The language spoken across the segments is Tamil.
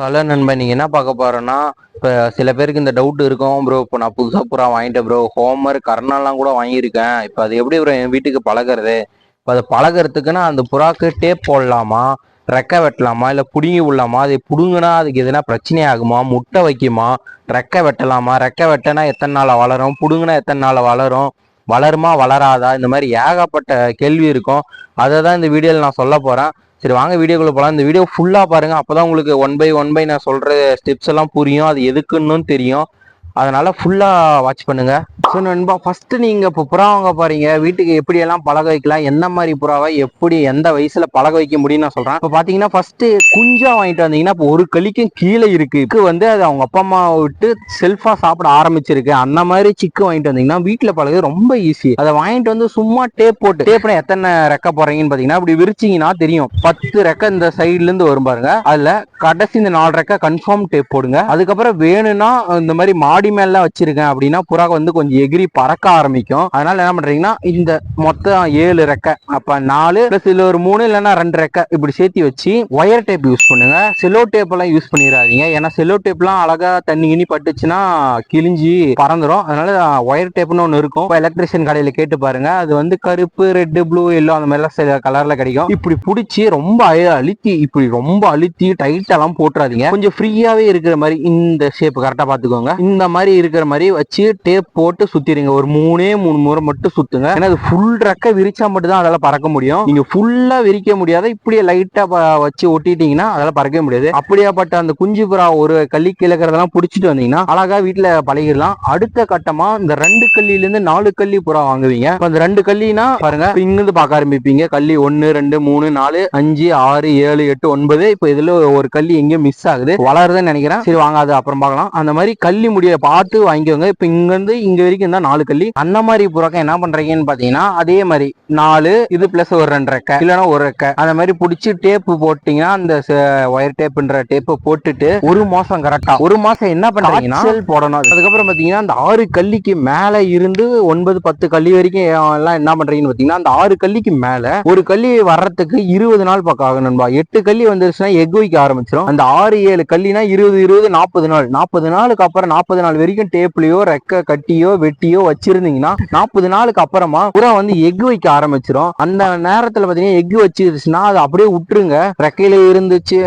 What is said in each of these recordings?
ஹலோ நண்பன் நீங்கள் என்ன பார்க்க போகிறோன்னா இப்போ சில பேருக்கு இந்த டவுட் இருக்கும் ப்ரோ இப்போ நான் புதுசாக புறா வாங்கிட்டேன் ப்ரோ ஹோமர் கர்ணாலாம் கூட வாங்கியிருக்கேன். இப்போ அது எப்படி ப்ரோ என் வீட்டுக்கு பழகுறது? இப்போ அதை பழகிறதுக்குன்னா அந்த புறாக்கு டேப் போடலாமா? ரெக்கை வெட்டலாமா? இல்லை பிடுங்கி விடலாமா? அது பிடுங்கினா அதுக்கு எதுனா பிரச்சனை ஆகுமா? முட்டை வைக்குமா? ரெக்கை வெட்டலாமா? ரெக்கை வெட்டனா எத்தனை நாள் வளரும்? பிடுங்கினா எத்தனை நாள் வளரும்? வளருமா? வளராதா? இந்த மாதிரி ஏகப்பட்ட கேள்வி இருக்கும். அதை தான் இந்த வீடியோவில் நான் சொல்ல போகிறேன் சரி வாங்க வீடியோக்குள்ள போகலாம் இந்த வீடியோ ஃபுல்லாக பாருங்கள் அப்போ தான் உங்களுக்கு ஒன் பை ஒன் பை நான் சொல்கிற ஸ்டெப்ஸ் எல்லாம் புரியும். அது எதுக்குன்னு தெரியும். அதனால் ஃபுல்லாக வாட்ச் பண்ணுங்க. ஸோ நண்பா ஃபஸ்ட்டு நீங்கள் இப்போ புறா வாங்க போறீங்க. வீட்டுக்கு எப்படியெல்லாம் பழக வைக்கலாம் எந்த மாதிரி புறாவை எப்படி எந்த வயசில் பழக வைக்க முடியும்னு நான் சொல்கிறேன் இப்போ பார்த்தீங்கன்னா ஃபஸ்ட்டு குஞ்சா வாங்கிட்டு வந்தீங்கன்னா இப்போ ஒரு கழிக்கும் கீழே இருக்குது வந்து அது அவங்க அப்பா அம்மா விட்டு செல்ஃபாக சாப்பிட ஆரம்பிச்சிருக்கு. அந்த மாதிரி சிக்கு வாங்கிட்டு வந்தீங்கன்னா வீட்டில் பழக ரொம்ப ஈஸி அதை வாங்கிட்டு வந்து சும்மா டேப் போட்டு டேப்னா எத்தனை ரெக்க போகிறீங்கன்னு பார்த்தீங்கன்னா அப்படி விரிச்சிங்கன்னா தெரியும். பத்து ரெக்க இந்த சைட்லேருந்து வரும் பாருங்க. அதில் கடைசி இந்த நாலு ரெக்க கன்ஃபார்ம் டேப் போடுங்க. அதுக்கப்புறம் வேணும்னா இந்த மாதிரி மாடு மேல வச்சிருக்கேன் அப்படின்னா புறா வந்து கொஞ்சம் எகிரி பறக்க ஆரம்பிக்கும். அதனால என்ன பண்றீங்கன்னா இந்த மொத்தம் ஏழு ரெக்கை அப்ப நாலு பிளஸ் இதுல ஒரு மூணு இல்லைன்னா ரெண்டு ரெக்கை இப்படி சேர்த்து வச்சு ஒயர் டேப் யூஸ் பண்ணுங்க. செலோ டேப் எல்லாம் யூஸ் பண்ணிடாதீங்க. ஏன்னா செலோ டேப்லாம் அழகா தண்ணி கிணி பட்டுச்சுன்னா கிழிஞ்சி பறந்துடும் அதனால ஒயர் டேப்னு ஒன்று இருக்கும். இப்போ எலக்ட்ரிஷியன் கடையில் கேட்டு பாருங்க. அது வந்து கருப்பு ரெட்டு ப்ளூ எல்லோ அந்த மாதிரிலாம் சில கலர்ல கிடைக்கும். இப்படி பிடிச்சி ரொம்ப அழ- அழுத்தி இப்படி ரொம்ப அழுத்தி டைட்டெல்லாம் போட்டுறாதீங்க. கொஞ்சம் ஃப்ரீயாவே இருக்கிற மாதிரி இந்த ஷேப் கரெக்டாக பார்த்துக்கோங்க. இந்த மாதிரி இருக்கிற மாதிரி வச்சு டேப் போட்டு சுத்திடுங்க. ஒரு மூணே மூணு முறை மட்டும் சுத்துங்க. ஏன்னா அது ஃபுல் ரெக்க விரிச்சா மட்டும் தான் அதால பறக்க முடியும். நீங்க ஃபுல்லா விரிக்க முடியாத இப்படியே லைட்டா வச்சு ஒட்டிட்டீங்கன்னா அதால பறக்கவே முடியாது. அப்படியாப்பட்ட அந்த குஞ்சு புறா ஒரு கள்ளி கிழக்கிறதெல்லாம் பிடிச்சிட்டு வந்தீங்கன்னா அழகா வீட்டுல பழகிடலாம். அடுத்த கட்டமா இந்த ரெண்டு கல்லில இருந்து நாலு கள்ளி புறா வாங்குவீங்க. அந்த ரெண்டு கல்லினா பாருங்க இப்ப இங்க இருந்து பார்க்க ஆரம்பிப்பீங்க. கள்ளி ஒன்னு ரெண்டு மூணு நாலு அஞ்சு ஆறு ஏழு எட்டு ஒன்பது. இப்ப இதுல ஒரு கள்ளி எங்கேயும் மிஸ் ஆகுது. வளருதுன்னு நினைக்கிறேன். சரி வாங்க அது அப்புறம் பார்க்கலாம். அந்த மாதிரி கள்ளி முடிய பார்த்து வாங்கிக்கோங்க. இப்ப இங்க இருந்து இங்க வரைக்கும் தான் நாலு கள்ளி. அந்த மாதிரி புறாக்க என்ன பண்றீங்கன்னு பாத்தீங்கன்னா அதே மாதிரி நாலு இது பிளஸ் ஒரு ரெண்டு ரெக்கை இல்லைன்னா ஒரு ரெக்கை அந்த மாதிரி பிடிச்சி டேப்பு போட்டீங்கன்னா அந்த ஒயர் டேப்ன்ற டேப்பை போட்டுட்டு ஒரு மாசம் கரெக்டா ஒரு மாசம் என்ன பண்றீங்கன்னா காய்ச்சல் போடணும் அதுக்கப்புறம் பாத்தீங்கன்னா அந்த ஆறு கல்லிக்கு மேல இருந்து ஒன்பது பத்து கல்லி வரைக்கும் எல்லாம் என்ன பண்றீங்கன்னு பாத்தீங்கன்னா அந்த ஆறு கல்லிக்கு மேல ஒரு கல்லி வர்றதுக்கு இருபது நாள் பக்கம் ஆகும் நண்பா. எட்டு கல்லி வந்துருச்சுன்னா எக் வைக்க ஆரம்பிச்சிடும் அந்த ஆறு ஏழு கல்லினா இருபது இருபது நாற்பது நாள். நாற்பது நாளுக்கு அப்புறம் நாற்பது நாள் வரைக்கும் டேப்லயோ ரெக்க கட்டியோ வெட்டியோ வச்சிருந்தீங்கன்னா நாற்பது நாளுக்கு அப்புறமா புறா வந்து எக் வைக்க ஆரம்பிச்சிடும் அந்த நேரத்துல பாத்தீங்கன்னா எக் வச்சிருச்சுன்னா அதை அப்படியே விட்டுருங்க ரெக்கையில இருந்துச்சு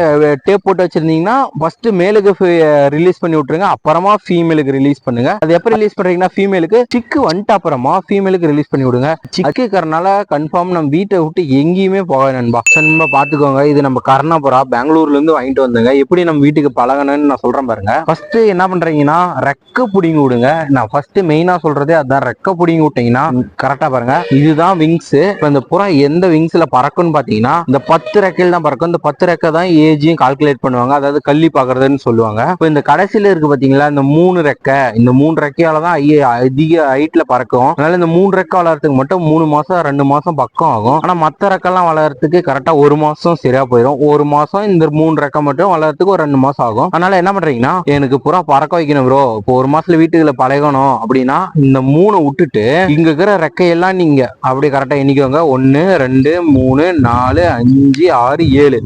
டேப் போட்டு வச்சிருந்தீங்கன்னா ஃபர்ஸ்ட் மேலுக்கு ரிலீஸ் பண்ணி விட்டுருங்க. அப்புறமா ஃபீமேலுக்கு ரிலீஸ் பண்ணுங்க. அது எப்ப ரிலீஸ் பண்றீங்கன்னா ஃபீமேலுக்கு சிக்கு வந்துட்டு அப்புறமா ஃபீமேலுக்கு ரிலீஸ் பண்ணி விடுங்க. சிக்கு சிக்குக்கறனால கன்ஃபார்ம் நம்ம வீட்டை விட்டு எங்கேயுமே போக நண்பா. நண்பா பாத்துக்கோங்க. இது நம்ம கர்ணாபுரா பெங்களூர்ல இருந்து வாங்கிட்டு வந்தங்க. எப்படி நம்ம வீட்டுக்கு பழகணும்னு நான் சொல்றேன் பாருங்க. ஃபர்ஸ்ட் என்ன பண்றீங்கன்னா ரெக்க புடிங்கி விடுங்க. நான் ஃபர்ஸ்ட் மெயினா சொல்றதே அதான். ரெக்க புடிங்கி விட்டீங்கன்னா கரெக்டா பாருங்க. இதுதான் விங்ஸ் இப்ப இந்த புறா எந்த விங்ஸ்ல பறக்கும்னு பாத்தீங்கன்னா இந்த பத்து ரெக்கையில் தான் பறக்கும். இந்த பத்து ரெக்கை தான் ஏஜையும் கால்குலேட் பண்ணுவாங்க. அதாவது கள்ளி பாக்குறதுன்னு சொல்லுவாங்க. இப்போ இந்த கடைசியில இருக்கு பாத்தீங்களா இந்த மூணு ரெக்கை. இந்த மூணு ரெக்கையால தான் அதிக ஹைட்ல பறக்கும். அதனால இந்த மூணு ரெக்கை வளர்றதுக்கு மட்டும் மூணு மாசம் ரெண்டு மாசம் பக்கம் ஆகும். ஆனா மத்த ரெக்கெல்லாம் வளர்றதுக்கு கரெக்டா ஒரு மாசம் சரியா போயிடும் ஒரு மாசம் இந்த மூணு ரெக்கை மட்டும் வளர்றதுக்கு ஒரு ரெண்டு மாசம் ஆகும். அதனால என்ன பண்றீங்கன்னா எனக்கு புறா பறக்க வைக்கணும் ப்ரோ இப்போ ஒரு மாசத்துல வீட்டுக்குள்ள பழகணும் அப்படின்னா இந்த மூணு விட்டுட்டு இங்க இருக்கிற ரெக்கையெல்லாம் நீங்க அப்படியே கரெக்டா எண்ணிக்கோங்க. ஒன்னு ரெண்டு மூணு நாலு அஞ்சு ஆறு ஏழு.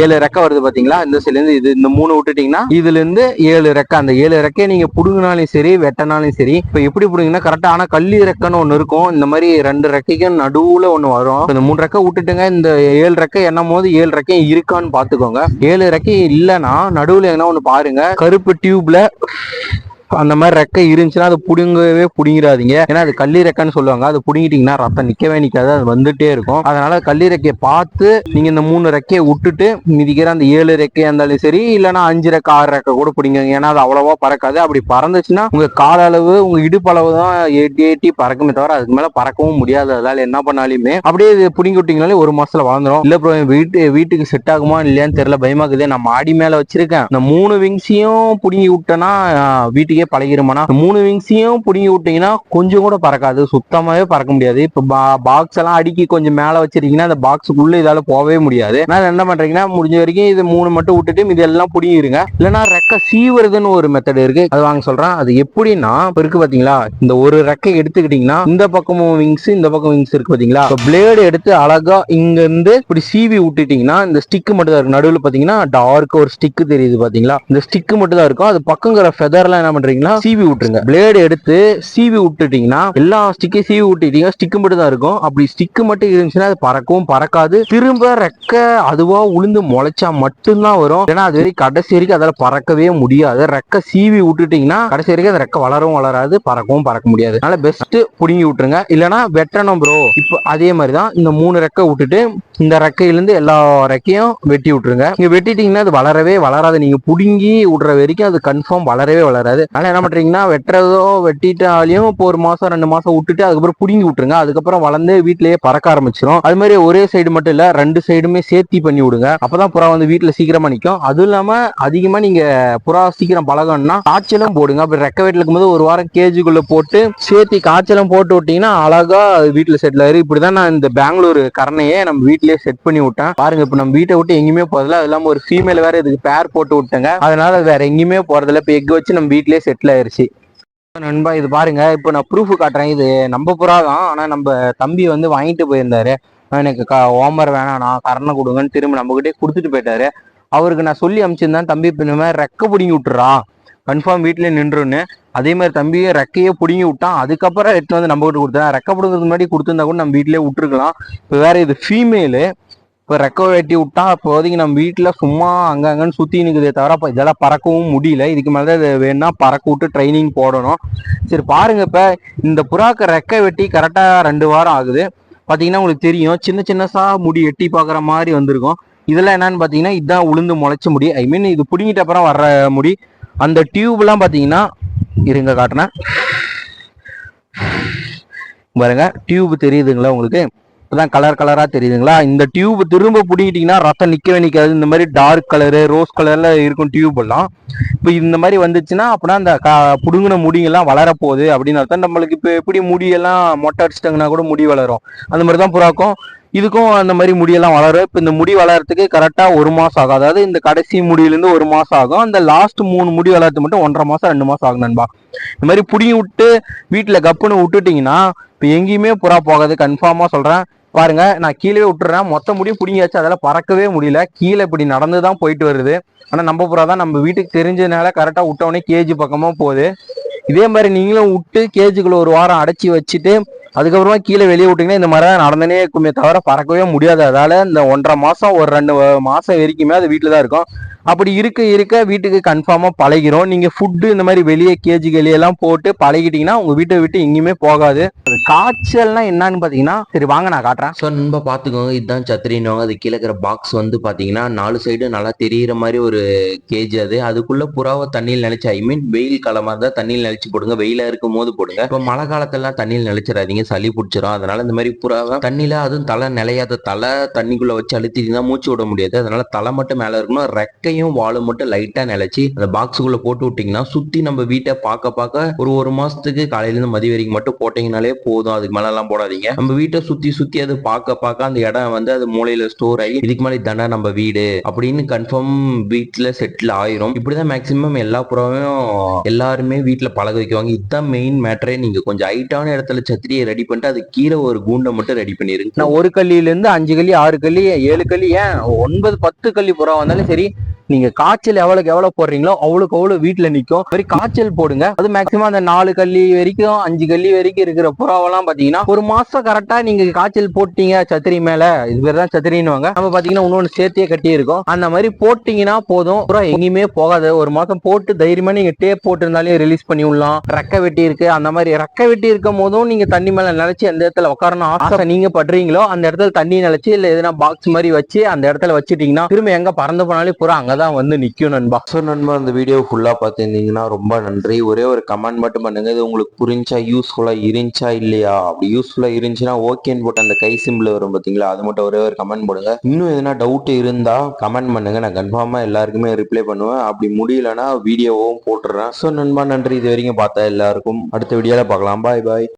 ஏழு ரெக்கை வருது பாத்தீங்களா? இந்த சைடுல இருந்து இது இந்த மூணு விட்டுட்டீங்கன்னா இதுல இருந்து ஏழு ரெக்கை. அந்த ஏழு ரெக்கையை நீங்க புடுங்கினாலும் சரி வெட்டினாலும் சரி இப்ப எப்படி புடுங்கன்னா கரெக்டா ஆனா கள்ளி ரெக்கன்னு ஒண்ணு இருக்கும். இந்த மாதிரி ரெண்டு ரெக்கைக்கும் நடுவுல ஒண்ணு வரும். இந்த மூணு ரெக்கை விட்டுட்டுங்க. இந்த ஏழு ரெக்கை எண்ணும் போது? ஏழு ரெக்கை இருக்கான்னு பாத்துக்கோங்க. ஏழு ரெக்கை இல்லைன்னா நடுவுல என்ன ஒண்ணு பாருங்க. கருப்பு டியூப்ல அந்த மாதிரி ரெக்கை இருந்துச்சுன்னா அது புடுங்கவே புடுங்கிடாதீங்க. ஏன்னா அது கள்ளி ரெக்கைன்னு சொல்லுவாங்க. அது புடுங்கிட்டீங்கன்னா ரத்தம் நிக்கவே நிக்காது. அது வந்துட்டே இருக்கும். அதனால கள்ளி ரெக்கையை பார்த்து நீங்க இந்த மூணு ரெக்கையை விட்டுட்டு மிதிக்கிற அந்த ஏழு ரெக்கையா இருந்தாலும் சரி இல்லைன்னா அஞ்சு ரெக்கை ஆறு ரெக்கை கூட பிடிங்க ஏன்னா அது அவ்வளவா பறக்காது. அப்படி பறந்துச்சுன்னா உங்க கால அளவு உங்க இடுப்பளவு தான் எட்டி எட்டி பறக்குமே தவிர அதுக்கு மேல பறக்கவும் முடியாது. அதனால என்ன பண்ணாலுமே அப்படியே இது பிடிங்கி விட்டீங்கனாலே ஒரு மாசத்துல வளர்ந்துரும் இல்ல ப்ரோ வீட்டு வீட்டுக்கு செட் ஆகுமா இல்லையான்னு தெரியல. பயமாக்குது நான் மாடி மேல வச்சிருக்கேன். இந்த மூணு விங்ஸையும் பிடுங்கி விட்டேன்னா வீட்டுக்கே அப்படியே பழகிருமானா? மூணு விங்ஸையும் பிடுங்கி விட்டீங்கன்னா கொஞ்சம் கூட பறக்காது. சுத்தமாவே பறக்க முடியாது. இப்ப பாக்ஸ் எல்லாம் அடுக்கி கொஞ்சம் மேல வச்சிருக்கீங்கன்னா அந்த பாக்ஸுக்குள்ள இதால போகவே முடியாது. நான் என்ன பண்றீங்கன்னா முடிஞ்ச வரைக்கும் இது மூணு மட்டும் விட்டுட்டு இது எல்லாம் பிடிங்கிருங்க இல்லைன்னா ரெக்க சீவுறதுன்னு ஒரு மெத்தட் இருக்கு. அது வாங்க சொல்றேன். அது எப்படின்னா இருக்கு பாத்தீங்களா? இந்த ஒரு ரெக்கை எடுத்துக்கிட்டீங்கன்னா இந்த பக்கமும் விங்ஸ் இந்த பக்கம் விங்ஸ் இருக்கு பாத்தீங்களா? பிளேடு எடுத்து அழகா இங்க இருந்து இப்படி சீவி விட்டுட்டீங்கன்னா இந்த ஸ்டிக் மட்டும் தான் இருக்கு நடுவில் பாத்தீங்கன்னா டார்க் ஒரு ஸ்டிக் தெரியுது பாத்தீங்களா? இந்த ஸ்டிக் மட்டும் தான் இருக்கும். அது பக்கங்கிற ஃபெதர்லாம் என்ன பண்றீங்களா சீவி விட்டுருங்க. பிளேடு எடுத்து சீவி விட்டுட்டீங்கன்னா எல்லா ஸ்டிக்கையும் சீவி விட்டுட்டீங்க ஸ்டிக்கு மட்டும் தான் இருக்கும். அப்படி ஸ்டிக்கு மட்டும் இருந்துச்சுன்னா அது பறக்கவும் பறக்காது. திரும்ப ரெக்க அதுவா உளுந்து முளைச்சா மட்டும்தான் வரும். ஏன்னா அது வரைக்கும் கடைசி வரைக்கும் அதால பறக்கவே முடியாது. ரெக்க சீவி விட்டுட்டீங்கன்னா கடைசி வரைக்கும் அந்த ரெக்க வளரவும் வளராது பறக்கவும் பறக்க முடியாது. அதனால பெஸ்ட் புடுங்கி விட்டுருங்க. இல்லைன்னா வெட்டணும் ப்ரோ இப்போ அதே மாதிரி தான் இந்த மூணு ரெக்கை விட்டுட்டு இந்த ரெக்கையிலேருந்து எல்லா ரெக்கையும் வெட்டி விட்டுருங்க. நீங்கள் வெட்டிட்டீங்கன்னா அது வளரவே வளராது. நீங்கள் பிடுங்கி விடுற வரைக்கும் அது கன்ஃபார்ம் வளரவே வளராது. அதனால என்ன பண்றீங்கன்னா வெட்டுறதோ வெட்டிட்டாலையும் இப்போ ஒரு மாசம் ரெண்டு மாசம் விட்டுட்டு அதுக்கப்புறம் புடுங்கி விட்டுருங்க. அதுக்கப்புறம் வளர்ந்து வீட்டிலேயே பறக்க ஆரம்பிச்சிடும் அது மாதிரி ஒரே சைடு மட்டும் இல்ல ரெண்டு சைடுமே சேர்த்தி பண்ணி விடுங்க. அப்பதான் புறா வந்து வீட்டுல சீக்கிரமா நிக்கும். அதுவும் இல்லாம அதிகமா நீங்க புறா சீக்கிரம் பழகணும்னா காய்ச்சலும் போடுங்க. அப்படி ரெக்க வீட்டுல இருக்கும்போது ஒரு வாரம் கேஜிக்குள்ள போட்டு சேர்த்தி காய்ச்சலும் போட்டு விட்டீங்கன்னா அழகா வீட்டுல செட்டில் ஆயிரு இப்படிதான் நான் இந்த பெங்களூர் கரணையே நம்ம வீட்லயே செட் பண்ணி விட்டேன். பாருங்க இப்ப நம்ம வீட்டை விட்டு எங்கேயுமே போறதில்ல. அது இல்லாம ஒரு ஃபீமேல் வேற இதுக்கு பேர் போட்டு விட்டேங்க. அதனால வேற எங்கேயுமே போறதில்ல. இப்ப எக் வச்சு நம்ம வீட்லயே செட்டில் ஆயிருச்சு. நண்பா இது பாருங்க இப்போ நான் ப்ரூஃப் காட்டுறேன். இது நம்ம புறா தான் ஆனால் நம்ம தம்பி வந்து வாங்கிட்டு போயிருந்தாரு. எனக்கு க ஓமர் வேணாம் நான் கரணை கொடுங்கன்னு திரும்ப நம்மகிட்டே கொடுத்துட்டு போயிட்டாரு. அவருக்கு நான் சொல்லி அமிச்சிருந்தேன் தம்பி இப்போ இந்த மாதிரி ரெக்க பிடிங்கி விட்டுறான் கன்ஃபார்ம் வீட்டிலே நின்றுன்னு. அதே மாதிரி தம்பியை ரெக்கையே பிடுங்கி விட்டான். அதுக்கப்புறம் எடுத்து வந்து நம்ம கிட்ட கொடுத்தேன். ரெக்க பிடுங்கிறதுக்கு முன்னாடி கொடுத்துருந்தா கூட நம்ம வீட்டிலே விட்டுருக்கலாம். இப்போ வேற இது ஃபீமேலு இப்போ ரெக்க வெட்டி விட்டா இப்போதைக்கு நம்ம வீட்டில் சும்மா அங்கங்கன்னு சுற்றி நிற்குதே தவிர இப்போ இதெல்லாம் பறக்கவும் முடியல. இதுக்கு மேலே தான் இது வேணும்னா பறக்க விட்டு ட்ரைனிங் போடணும். சரி பாருங்கள் இப்போ இந்த புறாக்கு ரெக்க வெட்டி கரெக்டாக ரெண்டு வாரம் ஆகுது. பார்த்தீங்கன்னா உங்களுக்கு தெரியும் சின்ன சின்னசாக முடி எட்டி பார்க்குற மாதிரி வந்திருக்கும். இதெல்லாம் என்னன்னு பார்த்தீங்கன்னா இதுதான் உளுந்து முளைச்ச முடி. ஐ மீன் இது பிடுங்கிட்ட அப்புறம் வர்ற முடி. அந்த டியூப்லாம் பார்த்தீங்கன்னா இருங்க காட்டினேன் பாருங்க டியூப் தெரியுதுங்களா உங்களுக்கு? இப்பதான் கலர் கலரா தெரியுதுங்களா? இந்த டியூப் திரும்ப பிடிக்கிட்டீங்கன்னா ரத்தம் நிக்கவே நிக்காது. இந்த மாதிரி டார்க் கலரு ரோஸ் கலர்ல இருக்கும் டியூப் எல்லாம். இப்போ இந்த மாதிரி வந்துச்சுன்னா அப்படின்னா அந்த க- புடுங்கின முடிங்கெல்லாம் வளரப்போகுது அப்படின்னு அர்த்தம். நம்மளுக்கு இப்போ எப்படி முடியெல்லாம் மொட்டை அடிச்சிட்டாங்கன்னா கூட முடி வளரும். அந்த மாதிரி தான் புறாக்கும். இதுக்கும் அந்த மாதிரி முடியெல்லாம் வளரும். இப்போ இந்த முடி வளர்றதுக்கு கரெக்டாக ஒரு மாதம் ஆகும். அதாவது இந்த கடைசி முடியிலேருந்து ஒரு மாதம் ஆகும். அந்த லாஸ்ட் மூணு முடி வளர்த்து மட்டும் ஒன்றரை மாதம் ரெண்டு மாதம் ஆகும் நண்பா. இந்த மாதிரி புடிங்கி விட்டு வீட்டில் கப்புன்னு விட்டுட்டிங்கன்னா இப்போ எங்கேயுமே புறா போகாது. கன்ஃபார்மாக சொல்கிறேன் பாருங்க நான் கீழே விட்டுறேன். மொத்த முடியும் பிடிங்கியாச்சு. அதெல்லாம் பறக்கவே முடியல. கீழே இப்படி நடந்து தான் போயிட்டு வருது. ஆனால் நம்ம புறா தான் நம்ம வீட்டுக்கு தெரிஞ்சதுனால கரெக்டாக விட்டோடனே கேஜி பக்கமாக போகுது. இதே மாதிரி நீங்களும் விட்டு கேஜுக்குள்ள ஒரு வாரம் அடைச்சி வச்சுட்டு அதுக்கப்புறமா கீழே வெளியே விட்டீங்கன்னா இந்த மாதிரி தான் நடந்தனே இருக்குமே தவிர பறக்கவே முடியாது. அதால இந்த ஒன்றரை மாசம் ஒரு ரெண்டு மாதம் மாசம் வரைக்குமே அது வீட்டில் தான் இருக்கும். அப்படி இருக்க இருக்க வீட்டுக்கு கன்ஃபார்மாக பழகிரும் நீங்கள் ஃபுட்டு இந்த மாதிரி வெளியே கேஜி எல்லாம் போட்டு பழகிட்டீங்கன்னா உங்கள் வீட்டை விட்டு எங்கேயுமே போகாது. அது காய்ச்சல்னா என்னன்னு பார்த்தீங்கன்னா சரி வாங்க நான் காட்டுறேன். ஸோ நம்ம பார்த்துக்கோங்க. இதுதான் சத்திரின்னுவாங்க. அது கீழே இருக்கிற பாக்ஸ் வந்து பார்த்தீங்கன்னா நாலு சைடு நல்லா தெரியிற மாதிரி ஒரு கேஜ் அது. அதுக்குள்ளே புறாவை தண்ணியில் நினைச்சு ஐ மீன் வெயில் காலமாக இருந்தால் தண்ணியில் நினைச்சு போடுங்க. வெயிலாக இருக்கும் போது போடுங்க. இப்போ மழை காலத்தெல்லாம் தண்ணியில் நினைச்சிடாதீங்க. சளி பிடிச்சிரும். அதனால இந்த மாதிரி புறாவை தண்ணியில் அதுவும் தலை நிலையாத தலை தண்ணிக்குள்ளே வச்சு அழுத்திட்டு தான் மூச்சு விட முடியாது. அதனால தலை மட்டும் மேலே இருக்கணும். ரெக்கை ரெக்கையும் வாலும் மட்டும் லைட்டாக நிலைச்சி அந்த பாக்ஸுக்குள்ள போட்டு விட்டிங்கன்னா சுற்றி நம்ம வீட்டை பார்க்க பார்க்க ஒரு ஒரு மாசத்துக்கு காலையில இருந்து மதிய வரைக்கும் மட்டும் போட்டீங்கனாலே போதும். அதுக்கு மேலெல்லாம் போடாதீங்க. நம்ம வீட்டை சுற்றி சுற்றி அது பார்க்க பார்க்க அந்த இடம் வந்து அது மூலையில ஸ்டோர் ஆகி இதுக்கு மேலே தானே நம்ம வீடு அப்படின்னு கன்ஃபார்ம் வீட்டில் செட்டில் ஆயிரும். இப்படிதான் மேக்சிமம் எல்லா புறாவையும் எல்லாருமே வீட்டில் பழக வைக்குவாங்க. இதுதான் மெயின் மேட்டரே நீங்க கொஞ்சம் ஹைட்டான இடத்துல சத்திரியை ரெடி பண்ணிட்டு அது கீழே ஒரு கூண்டை மட்டும் ரெடி பண்ணிருங்க. நான் ஒரு கல்லியில இருந்து அஞ்சு கல்லி ஆறு கல்லி ஏழு கல்லி ஏன் ஒன்பது பத்து கல்லி புறா வந்தாலும் சரி நீங்க காய்ச்சல் எவ்வளவுக்கு எவ்வளவு போடுறீங்களோ அவ்வளவுக்கு அவ்வளவு வீட்டுல நிக்கும். மாதிரி காய்ச்சல் போடுங்க. அது மேக்சிமம் அந்த நாலு கல்லி வரைக்கும் அஞ்சு கல்லி வரைக்கும் இருக்கிற புறாவெல்லாம் பாத்தீங்கன்னா ஒரு மாசம் கரெக்டா நீங்க காய்ச்சல் போட்டீங்க சத்திரி மேல. இது பேர் தான் சத்திரின்னுவாங்க நம்ம பாத்தீங்கன்னா இன்னொன்னு சேர்த்தே கட்டி இருக்கும் அந்த மாதிரி போட்டீங்கன்னா போதும். புறா எங்கேயுமே போகாது. ஒரு மாசம் போட்டு தைரியமா நீங்க டேப் போட்டிருந்தாலே ரிலீஸ் பண்ணி விடலாம். ரெக்க வெட்டி இருக்கு. அந்த மாதிரி ரெக்க வெட்டி இருக்கும் போதும் நீங்க தண்ணி மேல நினைச்சு எந்த இடத்துல உட்காரணும் ஆசை நீங்க படுறீங்களோ அந்த இடத்துல தண்ணி நினைச்சு இல்ல எதனா பாக்ஸ் மாதிரி வச்சு அந்த இடத்துல வச்சுட்டீங்கன்னா திரும்ப எங்க பறந்து போனாலே புறா அங்கதான் வந்து நிக்கும் நண்பா. ஸோ நண்பா அந்த வீடியோ ஃபுல்லாக பார்த்துருந்தீங்கன்னா ரொம்ப நன்றி. ஒரே ஒரு கமெண்ட் மட்டும் பண்ணுங்க. இது உங்களுக்கு புரிஞ்சா யூஸ்ஃபுல்லாக இருந்துச்சா இல்லையா? அப்படி யூஸ்ஃபுல்லாக இருந்துச்சுன்னா ஓகேன்னு போட்டு அந்த கை சிம்பிள் வரும் பார்த்தீங்களா அது மட்டும் ஒரே ஒரு கமெண்ட் போடுங்க. இன்னும் எதனா டவுட் இருந்தா கமெண்ட் பண்ணுங்க. நான் கன்ஃபார்மாக எல்லாருக்குமே ரிப்ளை பண்ணுவேன். அப்படி முடியலன்னா வீடியோவும் போட்டுடுறேன் ஸோ நண்பா நன்றி. இது வரைக்கும் பார்த்தா எல்லாருக்கும் அடுத்த வீடியோவில் பார்க்கலாம். பாய் பாய்